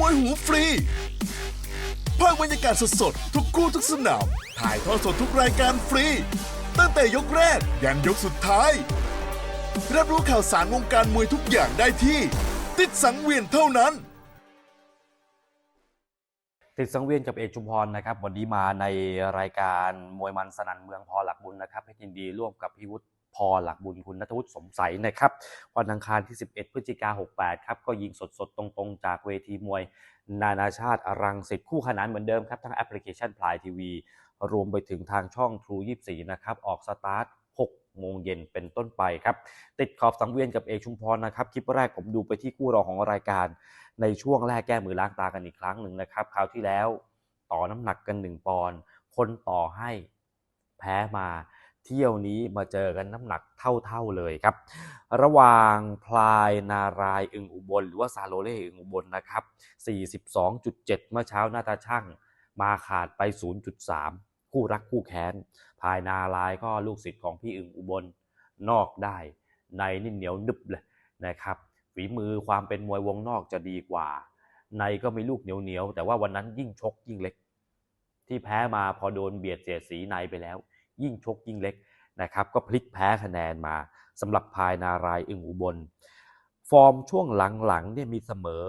มยหูฟรีภาคบรรยากาศสดๆ ทุกคู่ทุกสนาม ถ่ายทอดสดทุกรายการฟรี ตั้งแต่ยกแรก ยันยกสุดท้าย รับรู้ข่าวสารวงการมวยทุกอย่างได้ที่ ติดสังเวียนเท่านั้น ติดสังเวียนกับเอกชุมพรนะครับ วันนี้มาในรายการมวยมันสนั่นเมืองพอหลักบุญนะครับเพชรยินดีร่วมกับพิวุฒิ พอหลักบุญคุณนัทวุฒิสมใสนะครับวันอังคารที่ 11 พฤศจิกา68 ครับ ก็ยิงสดๆ ตรงๆ จากเวทีมวย นานาชาติอรังสิตคู่ขนานเหมือนเดิมครับ ทั้งแอปพลิเคชันพลายทีวี รวมไปถึงทางช่อง True 24 นะครับ ออกสตาร์ท6โมงเย็นเป็นต้นไปครับ ติดขอบสังเวียนกับเอกชุมพรนะครับ คลิปแรกผมดูไปที่คู่รองของรายการ ในช่วงแรกแก้มือล้างตากันอีกครั้งหนึ่งนะครับคราวที่แล้วต่อน้ำหนักกัน 1 ปอนด์คนต่อให้แพ้มา เที่ยวนี้มาเจอกันน้ำหนักเท่าๆเลยครับ ระหว่างพลายนารายอึงอุบล หรือว่าซาโลเล่อึงอุบลนะครับ 42.7 เมื่อเช้าหน้าตาช่างมาขาดไป 0.3 คู่รักคู่แค้นพลายนารายก็ลูกศิษย์ของพี่อึงอุบลนอกได้ ในนี่เหนียวนึบเลยนะครับฝีมือความเป็นมวยวงนอกจะดีกว่า ในก็มีลูกเหนียวเหนียวๆแต่ว่าวันนั้นยิ่งชกยิ่งเล็ก ที่แพ้มาพอโดนเบียดเสียดสีในไปแล้ว ยิ่งชกยิ่งเล็กนะครับก็พลิกแพ้คะแนนมาสำหรับพายนารายอึงอุบล ฟอร์มช่วงหลังๆเนี่ยมีเสมอ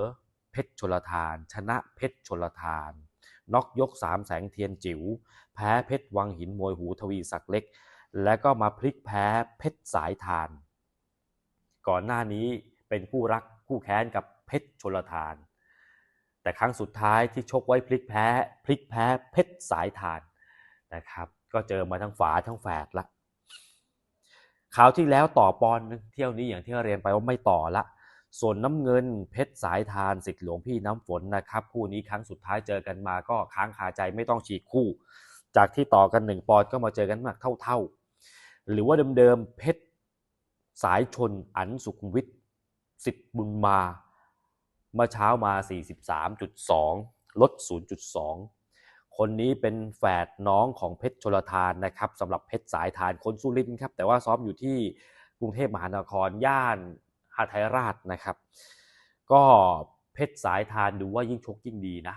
เพชรชลทาน ชนะเพชรชลทานน็อกยกสามแสงเทียนจิ๋วแพ้เพชรวังหินมวยหูทวีศักเล็ก แล้วก็มาพลิกแพ้เพชรสายทาน ก่อนหน้านี้เป็นคู่รักคู่แค้นกับเพชรชลทาน แต่ครั้งสุดท้ายที่ชกไว้พลิกแพ้ พลิกแพ้เพชรสายทานนะครับ ก็เจอมาทั้งฝาทั้งแฝดละคราวที่แล้วต่อปอนด์นึงเที่ยวนี้อย่างที่เรียนไปว่าไม่ต่อละ ส่วนน้ำเงินเพชรสายทานสิทธิ์หลวงพี่น้ำฝนนะครับ คู่นี้ครั้งสุดท้ายเจอกันมาก็ค้างคาใจไม่ต้องฉีกคู่ จากที่ต่อกันหนึ่งปอนก็มาเจอกันน้ำหนักเท่าๆ หรือว่าเดิมๆเพชรสายชนอันสุขุมวิทสิทธิ์บุญมาเมื่อเช้ามา 43.2 ลด 0.2 คนนี้เป็นแฝดน้องของเพชรชลทานนะครับสำหรับเพชรสายทานคนสุรินทร์ครับแต่ว่าซ้อมอยู่ที่กรุงเทพมหานครย่านหาไทยราชนะครับ ก็เพชรสายทานดูว่ายิ่งชกยิ่งดีนะ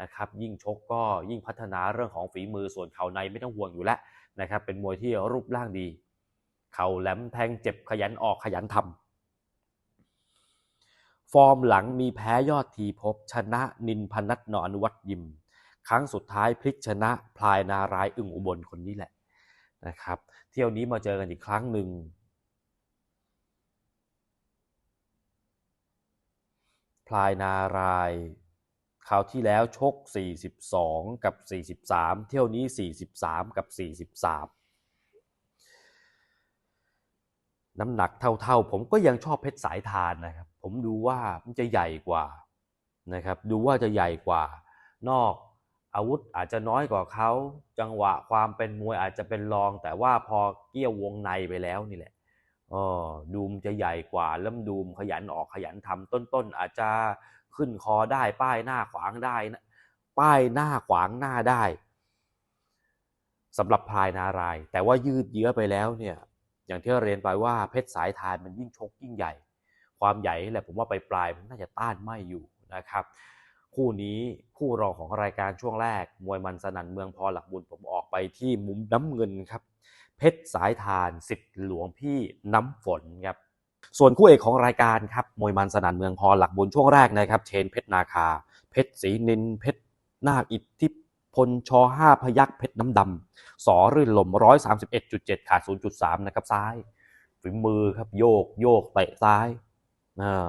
นะครับยิ่งชกก็ยิ่งพัฒนาเรื่องของฝีมือส่วนเข่าในไม่ต้องห่วงอยู่แล้วนะครับเป็นมวยที่รูปร่างดี เข่าแหลมแทงเจ็บขยันออกขยันทำฟอร์มหลังมีแพ้ยอดทีพบชนะนินพนัทนอนุวัตยิม ครั้งสุดท้ายพลิกชนะพลายนารายอึ่งอุบลคนนี้แหละนะครับ เที่ยวนี้มาเจอกันอีกครั้งหนึ่งพลายนารายคราวที่แล้วชก 42 กับ 43 เที่ยวนี้ 43 กับ 43น้ำหนักเท่าๆ ผมก็ยังชอบเพชรสายทานนะครับ ผมดูว่ามันจะใหญ่กว่านะครับ ดูว่าจะใหญ่กว่านอก อาวุธอาจจะน้อยกว่าเขา จังหวะความเป็นมวยอาจจะเป็นรอง แต่ว่าพอเกี่ยววงในไปแล้วนี่แหละเออดูมจะใหญ่กว่าแล้วดูมขยันออกขยันทำต้นๆ อาจจะขึ้นคอได้ป้ายหน้าขวางได้นะป้ายหน้าขวางหน้าได้สำหรับพลายนาราย แต่ว่ายืดเยื้อไปแล้วเนี่ย อย่างที่เรียนไปว่าเพชรสายทานมันยิ่งชกยิ่งใหญ่ ความใหญ่นี่แหละผมว่าไปปลายๆมันน่าจะต้านไม่อยู่นะครับ คู่นี้คู่รองของรายการช่วงแรก มวยมันสนั่นเมืองพอหลักบุญผมออกไปที่มุมน้ำเงินครับ เพชรสายทานสิทธิ์หลวงพี่น้ำฝนครับส่วนคู่เอกของรายการครับมวยมันสนั่นเมืองพอหลักบุญช่วงแรกนะครับ เชนเพชรนาคา เพชรศรีนินเพชรนาคอิทธิพลชห้าพยักเพชรน้ำดำสอรื่นลมร้อยสามสิบเอ็ดจุดเจ็ดขาดศูนย์จุดสามนะครับซ้ายฝีมือครับโยกโยกเตะซ้ายอ่า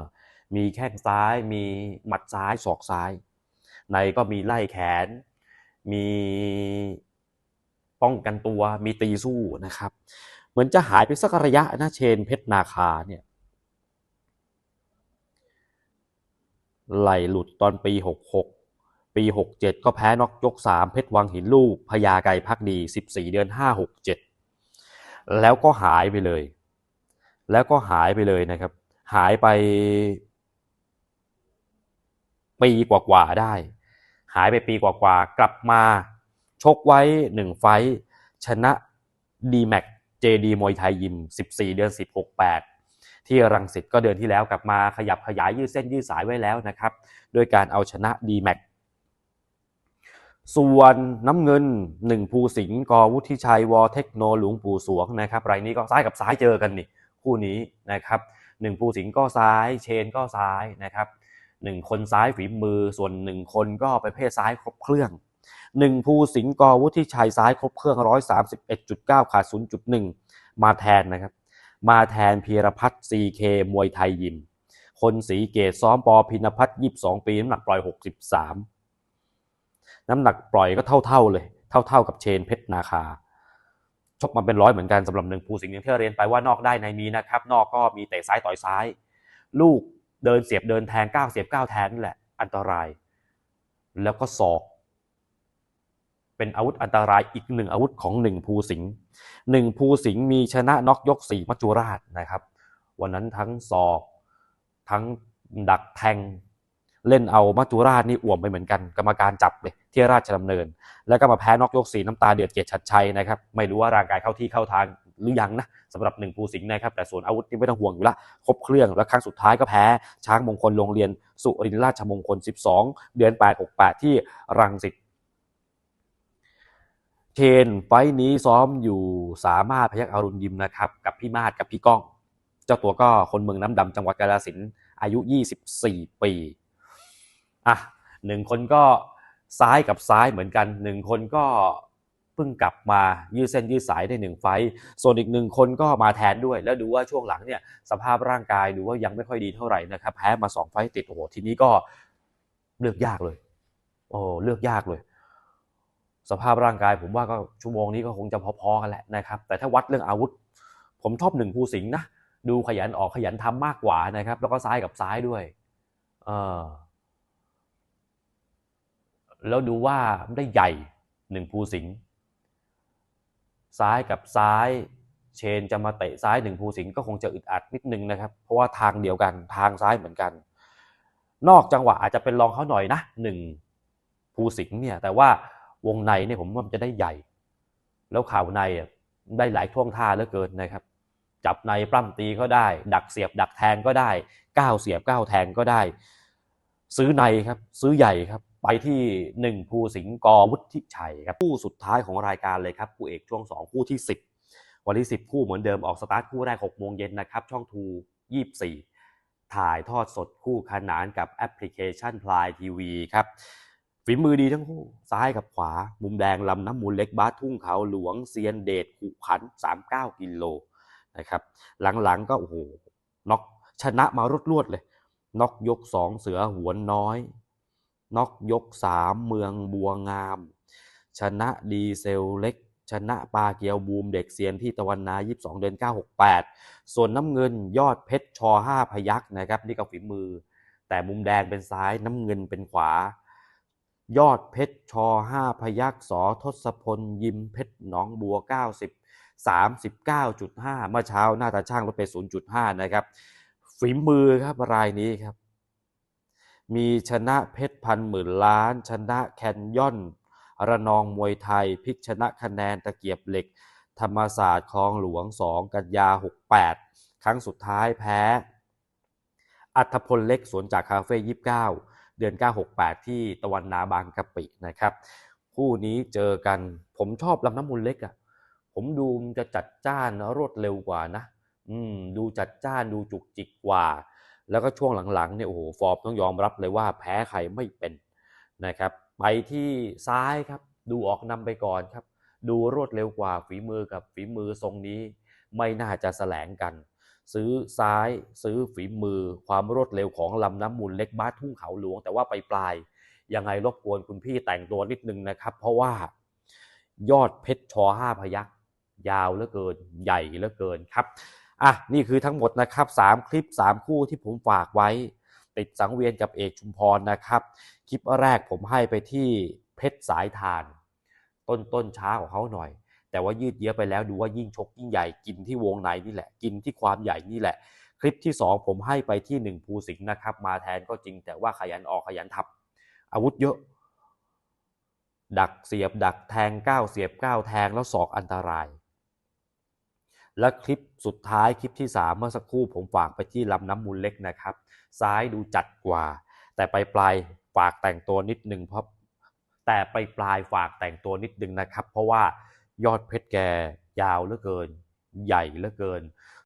มีแข้งซ้าย มีหมัดซ้ายศอกซ้าย ในก็มีไล่แขน มีป้องกันตัว มีตีสู้นะครับ เหมือนจะหายไปสักระยะนะเชนเพชรนาคาเนี่ยไหลหลุดตอนปี 66 ปี 67 ก็แพ้น็อกยก 3 เพชรวังหินลูกพญาไก่พักดี 14 เดือน 567 แล้วก็หายไปเลย แล้วก็หายไปเลยนะครับ หายไป ปีกว่าๆได้ หายไปปีกว่าๆกลับมา ชกไว้ 1 ไฟชนะ d m a x JD มวยไทยยิม 14 เดือน 16 8 ที่รังสิตก็เดือนที่แล้วกลับมาขยับขยายยืดเส้นยืดสายไว้แล้วนะครับด้วยการเอาชนะ d m a x ส่วนน้ำเงินหนึ่งภูสิงห์กวุฒิชัยวอเทคโนหลวงปู่สวงนะครับรายนี้ก็ซ้ายกับซ้ายเจอกันนี่คู่นี้นะครับหนึ่งภูสิงห์ก็ซ้าย เชนก็ซ้ายนะครับ หนึ่งคนซ้ายฝีมือ ส่วนหนึ่งคนก็ไปเพศซ้ายครบเครื่องหนึ่งภูสิงห์กวุฒิชัยซ้ายครบเครื่องร้อยสามสิบเอ็ดจุดเก้าขาดศูนย์จุดหนึ่งมาแทนนะครับ มาแทนพีรพัฒน์ซีเคมวยไทยยิม คนสีเกตซ้อมปอพินพัฒน์ยี่สิบสองปี น้ำหนักปล่อยหกสิบสามน้ำหนักปล่อยก็เท่าๆเลย เท่าๆกับเชนเพชรนาคาชกมาเป็นร้อยเหมือนกันสำหรับหนึ่งภูสิงห์อย่างที่เรียนไปว่านอกได้ในมีนะครับ นอกก็มีเตะซ้ายต่อยซ้าย ลูก เดินเสียบเดินแทงก้าวเสียบก้าวแทงนี่แหละอันตราย แล้วก็ศอก เป็นอาวุธอันตรายอีกหนึ่งอาวุธของหนึ่งภูสิงห์หนึ่งภูสิงห์มีชนะน็อกยกสี่มัจจุราชนะครับ วันนั้นทั้งศอก ทั้งดักแทงเล่นเอามัจจุราชนี่อ่วมไปเหมือนกัน กรรมการจับเลยที่ราชดำเนิน แล้วก็มาแพ้น็อกยกสีน้ำตาเดือดเกียรติชัดชัยนะครับ ไม่รู้ว่าร่างกายเข้าที่เข้าทาง หรือยังนะสำหรับหนึ่งภูสิงห์นะครับแต่ส่วนอาวุธนี่ไม่ต้องห่วงอยู่ละครบเครื่องแล้วครั้งสุดท้ายก็แพ้ ช้างมงคลโรงเรียน สุรินทร์ราชมงคล 12 เดือน 8 68 ที่รังสิตเชนไฟนี้ซ้อมอยู่สามารถพยักอรุณยิมนะครับกับพี่มาศกับพี่ก้อง เจ้าตัวก็คนเมืองน้ำดำจังหวัดกาฬสินอายุ 24 ปีอะหนึ่งคนก็ซ้ายกับซ้ายเหมือนกันหนึ่งคนก็ เพิ่งกลับมายืดเส้นยืดสายได้หนึ่งไฟ ส่วนอีกหนึ่งคนก็มาแทนด้วย แล้วดูว่าช่วงหลังเนี่ยสภาพร่างกายดูว่ายังไม่ค่อยดีเท่าไหร่นะครับแพ้มาสองไฟติดโอ้โหทีนี้ก็เลือกยากเลย โอ้เลือกยากเลย สภาพร่างกายผมว่าก็ชั่วโมงนี้ก็คงจะพอๆกันแหละนะครับ แต่ถ้าวัดเรื่องอาวุธ ผมชอบหนึ่งภูสิงห์นะดูขยันออกขยันทำมากกว่านะครับ แล้วก็ซ้ายกับซ้ายด้วยเออแล้วดูว่าได้ใหญ่หนึ่งภูสิงห์ ซ้ายกับซ้าย เชนจะมาเตะซ้ายหนึ่งภูสิงห์ก็คงจะอึดอัดนิดนึงนะครับ เพราะว่าทางเดียวกันทางซ้ายเหมือนกัน นอกจังหวะอาจจะเป็นรองเขาหน่อยนะหนึ่งภูสิงห์เนี่ยแต่ว่าวงในเนี่ยผมว่ามันจะได้ใหญ่ แล้วข่าวในได้หลายท่วงท่าเหลือเกินนะครับ จับในปล้ำตีก็ได้ ดักเสียบดักแทงก็ได้ก้าวเสียบก้าวแทงก็ได้ ซื้อในครับ ซื้อใหญ่ครับ ไปที่หนึ่งภูสิงห์กอวุฒิชัยครับคู่สุดท้ายของรายการเลยครับคู่เอกช่วงสองคู่ที่สิบวันที่สิบคู่เหมือนเดิมออกสตาร์ทคู่แรกหกโมงเย็นนะครับช่องทูยี่สี่ถ่ายทอดสดคู่ขนานกับแอปพลิเคชันพลายทีวีครับฝีมือดีทั้งคู่ซ้ายกับขวา มุมแดงลำน้ำมูลเล็กบาสทุ่งเขาหลวงเซียนเดชขุขัน 39 กิโลนะครับหลังๆก็โอ้โหน็อกชนะมารวดๆเลยน็อกยก 2 เสือหวนน้อย น็อกยก3เมืองบัวงาม ชนะดีเซลเล็ก ชนะปาเกียวบูมเด็กเซียนที่ตะวันนา 22 เดือน 968 ส่วนน้ำเงินยอดเพชรชอ5พยักนะครับ นี่ก็ฝีมือ แต่มุมแดงเป็นซ้ายน้ำเงินเป็นขวา ยอดเพชรชอห้าพยักษ์สอทศพลยิมเพชรหนองบัว 90 39.5 เมื่อเช้าหน้าตาช่างลดไป 0.5 นะครับ ฝีมือครับรายนี้ครับ มีชนะเพชรพันหมื่นล้าน ชนะแคนยอน ระนองมวยไทยพลิกชนะคะแนนตะเกียบเหล็ก ธรรมศาสตร์คลองหลวง 2 กันยา 68 ครั้งสุดท้ายแพ้ อัธพลเล็กสวนจากคาเฟ่29 เดือน 968 ที่ตะวันนาบางกะปินะครับ คู่นี้เจอกันผมชอบลำน้ำมูลเล็กอะ่ะผมดูมจะจัดจ้านรวดเร็วกว่านะ อืม ดูจัดจ้านดูจุกจิกกว่า แล้วก็ช่วงหลังๆเนี่ยโอ้โหฟอร์มต้องยอมรับเลยว่าแพ้ใครไม่เป็นนะครับ ไปที่ซ้ายครับ ดูออกนำไปก่อนครับ ดูรวดเร็วกว่าฝีมือกับฝีมือทรงนี้ ไม่น่าจะแสลงกัน ซื้อซ้ายซื้อฝีมือ ความรวดเร็วของลำน้ำมูลเล็กบ้าทุ่งเขาหลวง แต่ว่าไปปลายยังไงรบกวนคุณพี่แต่งตัวนิดนึงนะครับ เพราะว่ายอดเพชรชอห้าพยักยาวเหลือเกิน ใหญ่เหลือเกินครับ อะนี่คือทั้งหมดนะครับสามคลิปสามคู่ที่ผมฝากไว้ ติดสังเวียนกับเอกชุมพรนะครับ คลิปแรกผมให้ไปที่เพชรสายทาน ต้นต้นช้าของเขาหน่อย แต่ว่ายืดเยื้อไปแล้วดูว่ายิ่งชกยิ่งใหญ่กินที่วงในนี่แหละ กินที่ความใหญ่นี่แหละ คลิปที่ 2 ผมให้ไปที่ 1 ภูสิงห์นะครับ มาแทนก็จริงแต่ว่าขยันออกขยันทับอาวุธเยอะ ดักเสียบดักแทงก้าวเสียบก้าวแทงแล้วศอกอันตราย และคลิปสุดท้ายคลิปที่ 3 เมื่อสักครู่ผมฝากไปที่ลำน้ำมูลเล็กนะครับ ซ้ายดูจัดกว่า แต่ไปปลายฝากแต่งตัวนิดนึงเพราะแต่ไปปลายฝากแต่งตัวนิดนึงนะครับ เพราะว่ายอดเพชรแกยาวเหลือเกิน ใหญ่เหลือเกิน